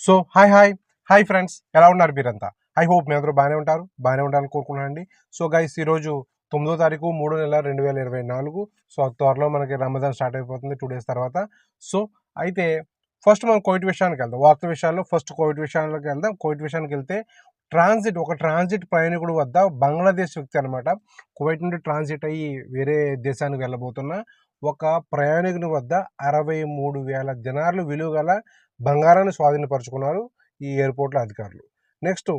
So hi hi. Hi friends ఎలా ఉన్నారు మీరంతా? ఐ హోప్ మీ అందరూ బాగానే ఉంటారు బాగానే ఉండాలని కోరుకున్నాను అండి సో గైస్ ఈరోజు తొమ్మిదో తారీఖు మూడో నెల రెండు వేల ఇరవై నాలుగు. సో త్వరలో మనకి రమదాన్ స్టార్ట్ అయిపోతుంది టూ డేస్ తర్వాత. సో అయితే ఫస్ట్ మనం కోవిడ్ విషయానికి వెళ్దాం. వార్త విషయాల్లో ఫస్ట్ కోవిడ్ విషయానికి వెళ్దాం. కోవిడ్ విషయానికి వెళ్తే ట్రాన్సిట్ ఒక ట్రాన్సిట్ ప్రయాణికుడు వద్ద బంగ్లాదేశ్ వ్యక్తి అనమాట కువైట్ నుండి ట్రాన్సిట్ అయ్యి వేరే దేశానికి వెళ్ళబోతున్న ఒక ప్రయాణికుని వద్ద అరవై మూడు వేల దినార్లు విలువ గల బంగారాన్ని స్వాధీనపరుచుకున్నారు ఈ ఎయిర్పోర్ట్ల అధికారులు. Next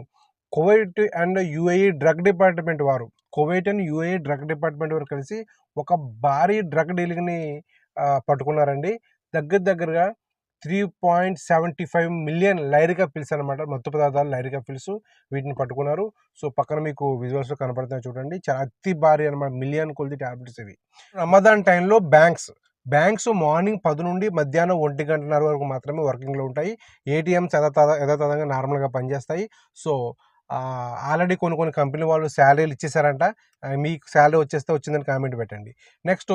Kuwait and UAE drug department వారు. Kuwait and UAE drug department వారు కలిసి ఒక భారీ డ్రగ్ డీలింగ్ని పట్టుకున్నారండి. దగ్గర దగ్గరగా three point seventy five million Lyrica pills అనమాట మత్తు పదార్థాలు లైరికా పిల్స్ వీటిని పట్టుకున్నారు. సో పక్కన మీకు విజువల్స్ కనపడుతున్నాయి చూడండి. చాలా అతి భారీ అనమాట మిలియన్ కొలిది టాబ్లెట్స్ ఇవి. రమదాన్ టైంలో బ్యాంక్స్ బ్యాంక్స్ మార్నింగ్ పది నుండి మధ్యాహ్నం ఒంటి గంటన్నర వరకు మాత్రమే వర్కింగ్లో ఉంటాయి. ఏటీఎంస్ యథాతథ యథాతథంగా నార్మల్గా పనిచేస్తాయి. సో ఆల్రెడీ కొన్ని కొన్ని కంపెనీ వాళ్ళు శాలరీలు ఇచ్చేసారంట. మీకు శాలరీ వచ్చేస్తే వచ్చిందని కామెంట్ పెట్టండి. Next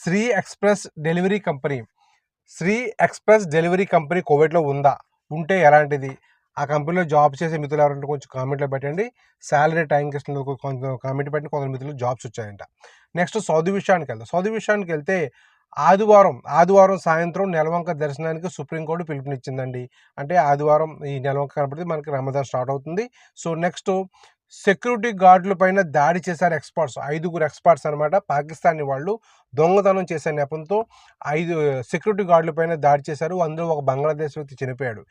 Shri express delivery company. Shri express delivery company కోవిడ్లో ఉందా? ఉంటే ఎలాంటిది? ఆ కంపెనీలో జాబ్ చేసే మిత్రులు ఎవరంటే కొంచెం కామెంట్లో పెట్టండి. శాలరీ టైంకి ఇస్తున్న కొంచెం కామెంట్ పెట్టండి కొందరు మిత్రులు జాబ్స్ వచ్చాయంట. నెక్స్ట్ సౌదీ విషయానికి వెళ్దాం సౌదీ విషయానికి వెళ్తే ఆదివారం ఆదివారం సాయంత్రం నెలవంక దర్శనానికి సుప్రీంకోర్టు పిలుపునిచ్చిందండి. అంటే ఆదివారం ఈ నెలవంక కనబడితే మనకి రమదాన్ స్టార్ట్ అవుతుంది. సో నెక్స్ట్ సెక్యూరిటీ గార్డుల పైన దాడి చేశారు ఎక్స్పర్ట్స్. ఐదుగురు ఎక్స్పర్ట్స్ అనమాట పాకిస్తానీ వాళ్ళు దొంగతనం చేసే నెపంతో ఐదు సెక్యూరిటీ గార్డుల పైన దాడి చేశారు. అందులో ఒక బంగ్లాదేశ్ వ్యక్తి చనిపోయాడు.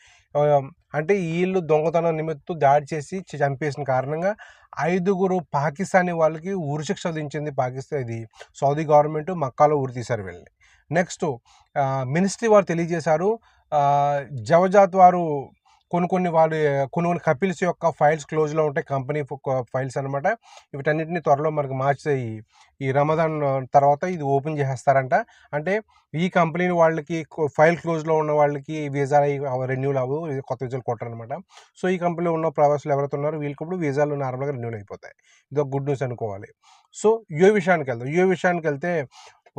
అంటే వీళ్ళు దొంగతనం నిమిత్తం దాడి చేసి చంపేసిన కారణంగా ఐదుగురు పాకిస్తానీ వాళ్ళకి ఉరిశిక్ష విధించింది పాకిస్తాన్ ఇది సౌదీ గవర్నమెంట్ మక్కాలో ఉరి తీశారు వెళ్ళి నెక్స్ట్ మినిస్ట్రీ వారు తెలియజేశారు జవజాత్ వారు కొన్ని కొన్ని వాళ్ళు కొన్ని కొన్ని కపిల్స్ యొక్క ఫైల్స్ క్లోజ్లో ఉంటాయి. కంపెనీ ఫైల్స్ అనమాట వీటన్నిటిని త్వరలో మనకు మార్చి ఈ- రమదాన్ తర్వాత ఇది ఓపెన్ చేసేస్తారంట. అంటే ఈ కంపెనీని వాళ్ళకి ఫైల్ క్లోజ్లో ఉన్న వాళ్ళకి వీసా రెన్యూల్ అవ్వు ఇది కొత్త వీసాలు కొట్టారనమాట సో ఈ కంపెనీలో ఉన్న ప్రవాసులు ఎవరైతే ఉన్నారో వీళ్ళకి ఇప్పుడు వీసాలు నార్మల్గా రెన్యూల్ అయిపోతాయి. ఇది ఒక గుడ్ న్యూస్ అనుకోవాలి. సో యో విషయానికి వెళ్దాం యో విషయానికి వెళ్తే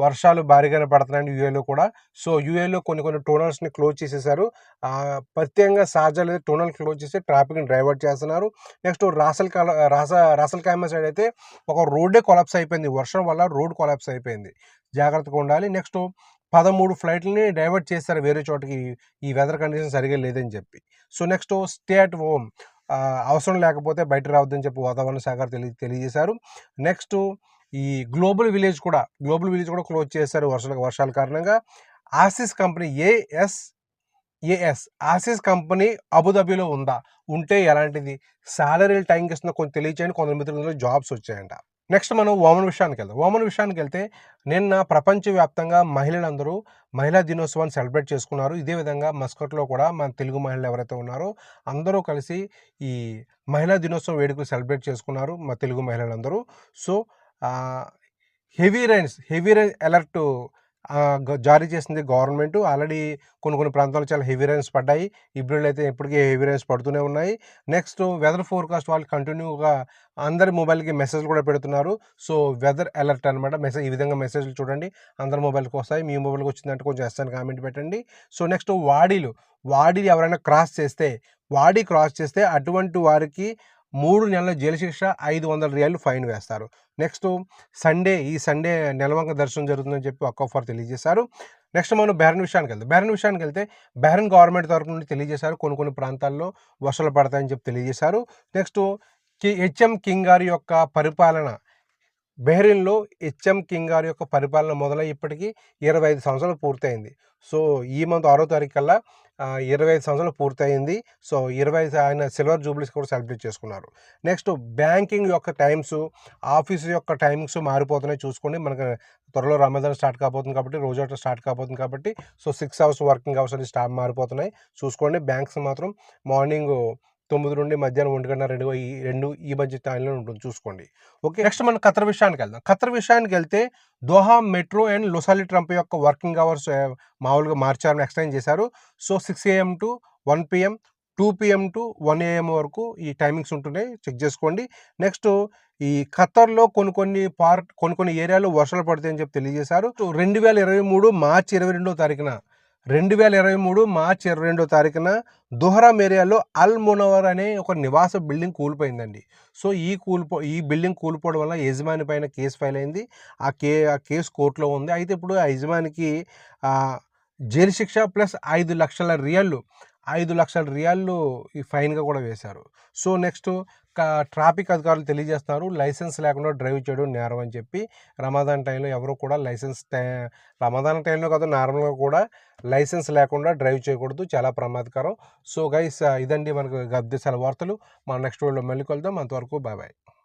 వర్షాలు భారీగానే పడుతున్నాయండి యూఏలో కూడా. సో యూఏలో కొన్ని కొన్ని టోనల్స్ని క్లోజ్ చేసేసారు. ప్రత్యేకంగా సార్జాలు అయితే టోనల్ క్లోజ్ చేసి ట్రాఫిక్ని డైవర్ట్ చేస్తున్నారు. నెక్స్ట్ రాసల్ కాల రాస రాసల్ కాయమ సైడ్ అయితే ఒక రోడ్డే కొలాప్స్ అయిపోయింది. వర్షం వల్ల రోడ్ కొలాప్స్ అయిపోయింది. జాగ్రత్తగా ఉండాలి. నెక్స్ట్ పదమూడు ఫ్లైట్లని డైవర్ట్ చేస్తారు వేరే చోటకి. ఈ వెదర్ కండిషన్ సరిగా లేదని చెప్పి. So next stay at home. అవసరం లేకపోతే బయట రావద్దని చెప్పి వాతావరణ శాఖ తెలియ తెలియజేశారు. నెక్స్ట్ ఈ గ్లోబల్ విలేజ్ కూడా గ్లోబల్ విలేజ్ కూడా క్లోజ్ చేశారు వర్షాల వర్షాల కారణంగా. ఆసిస్ కంపెనీ ఏఎస్ ఏఎస్ ఆసిస్ కంపెనీ అబుదాబిలో ఉందా? ఉంటే ఎలాంటిది? సాలరీలు టైంకి ఇస్తున్న కొంచెం తెలియచేయండి. కొందరు మిత్రులందరూ జాబ్స్ వచ్చాయంట. నెక్స్ట్ మనం ఓమన్ విషయానికి వెళ్దాం. ఓమన్ విషయానికి వెళ్తే నిన్న ప్రపంచవ్యాప్తంగా మహిళలందరూ మహిళా దినోత్సవాన్ని సెలబ్రేట్ చేసుకున్నారు. ఇదే విధంగా మస్కట్లో కూడా మన తెలుగు మహిళలు ఎవరైతే ఉన్నారో అందరూ కలిసి ఈ మహిళా దినోత్సవం వేడుకలు సెలబ్రేట్ చేసుకున్నారు మా తెలుగు మహిళలందరూ. So heavy rains heavy rain alert జారీ చేసింది గవర్నమెంట్. ఆల్రెడీ కొన్ని కొన్ని ప్రాంతాల్లో చాలా హెవీ రైన్స్ పడ్డాయి. ఇప్పుడు అయితే ఇప్పటికీ హెవీ రైన్స్ పడుతూనే ఉన్నాయి. నెక్స్ట్ వెదర్ ఫోర్కాస్ట్ వాళ్ళు కంటిన్యూగా అందరి మొబైల్కి మెసేజ్ కూడా పెడుతున్నారు. సో వెదర్ అలర్ట్ అనమాట మెసేజ్ ఈ విధంగా మెసేజ్లు చూడండి. అందరి మొబైల్కి వస్తాయి. మీ మొబైల్కి వచ్చిందంటే కొంచెం ఎస్ కామెంట్ పెట్టండి. సో నెక్స్ట్ వాడీలు. వాడీలు ఎవరైనా క్రాస్ చేస్తే వాడి క్రాస్ చేస్తే అటువంటి వారికి మూడు నెలల జైలు శిక్ష ఐదు వందల రియాలు ఫైన్ వేస్తారు. నెక్స్ట్ సండే ఈ సండే నెలవంక దర్శనం జరుగుతుందని చెప్పి ఒక్క తెలియజేశారు. నెక్స్ట్ మనం బెహరన్ విషయానికి వెళ్తాం బెహరన్ విషయానికి వెళ్తే బెహరన్ గవర్నమెంట్ తరపు నుండి తెలియజేశారు. కొన్ని కొన్ని ప్రాంతాల్లో వర్షాలు పడతాయని చెప్పి తెలియజేశారు. నెక్స్ట్కి హెచ్ఎం కింగ్ గారి యొక్క పరిపాలన బెహ్రీన్లో హెచ్ఎం కింగ్ గారి యొక్క పరిపాలన మొదలై ఇప్పటికీ ఇరవై ఐదు సంవత్సరాలు పూర్తయింది. సో ఈ మంత్ ఆరో తారీఖు కల్లా ఇరవై ఐదు సంవత్సరాలు పూర్తయింది. సో ఇరవై ఐదు ఆయన సిల్వర్ జూబ్లీస్ కూడా సెలబ్రేట్ చేసుకున్నారు. నెక్స్ట్ బ్యాంకింగ్ యొక్క టైమ్స్ ఆఫీస్ యొక్క టైమింగ్స్ మారిపోతున్నాయి చూసుకోండి. మనకు త్వరలో రమజాన్ స్టార్ట్ కాబోతుంది కాబట్టి రోజు స్టార్ట్ కాబోతుంది కాబట్టి so six hours working hours అనేది స్టాఫ్ మారిపోతున్నాయి. చూసుకోండి బ్యాంక్స్ మాత్రం మార్నింగ్ తొమ్మిది నుండి మధ్యాహ్నం ఒంటి గంట రెండు ఈ రెండు ఈ మధ్య టైంలో ఉంటుంది చూసుకోండి. ఓకే? నెక్స్ట్ మనం ఖతర్ విషయానికి వెళ్దాం. ఖతర్ విషయానికి వెళ్తే Doha metro and Lusail tram యొక్క వర్కింగ్ అవర్స్ మామూలుగా మార్చారని ఎక్స్టెండ్ చేశారు. So six AM to one PM two PM to one AM వరకు ఈ టైమింగ్స్ ఉంటున్నాయి. చెక్ చేసుకోండి. నెక్స్ట్ ఈ ఖత్తర్లో కొన్ని కొన్ని పార్ట్ కొన్ని కొన్ని ఏరియాలో వర్షాలు పడతాయని చెప్పి తెలియజేశారు. రెండు వేల ఇరవై మూడు మార్చి ఇరవై రెండో తారీఖున రెండు వేల ఇరవై మూడు మార్చి ఇరవై రెండో తారీఖున దుహరాం ఏరియాలో అల్ మునవర్ అనే ఒక నివాస బిల్డింగ్ కూలిపోయిందండి. సో ఈ కూలిపో ఈ బిల్డింగ్ కూలిపోవడం వల్ల యజమాని పైన కేసు ఫైల్ అయింది. ఆ కే ఆ కేసు కోర్టులో ఉంది. అయితే ఇప్పుడు ఆ యజమానికి జైలు శిక్ష ప్లస్ ఐదు లక్షల రియల్లు ఐదు లక్షల రియాళ్ళు ఈ ఫైన్గా కూడా వేశారు. సో నెక్స్ట్ ట్రాఫిక్ అధికారులు తెలియజేస్తున్నారు లైసెన్స్ లేకుండా డ్రైవ్ చేయడం నేరం అని చెప్పి. రమాదాన్ టైంలో ఎవరు కూడా లైసెన్స్ టై- రమాదాన్ టైంలో కాదు నార్మల్గా కూడా లైసెన్స్ లేకుండా డ్రైవ్ చేయకూడదు చాలా ప్రమాదకరం. సో గైస్ ఇదండి మనకు గద్దేశాల వార్తలు. మన నెక్స్ట్ వీడియోలో మళ్ళీ కలుద్దాం. అంతవరకు బాయ్ బాయ్.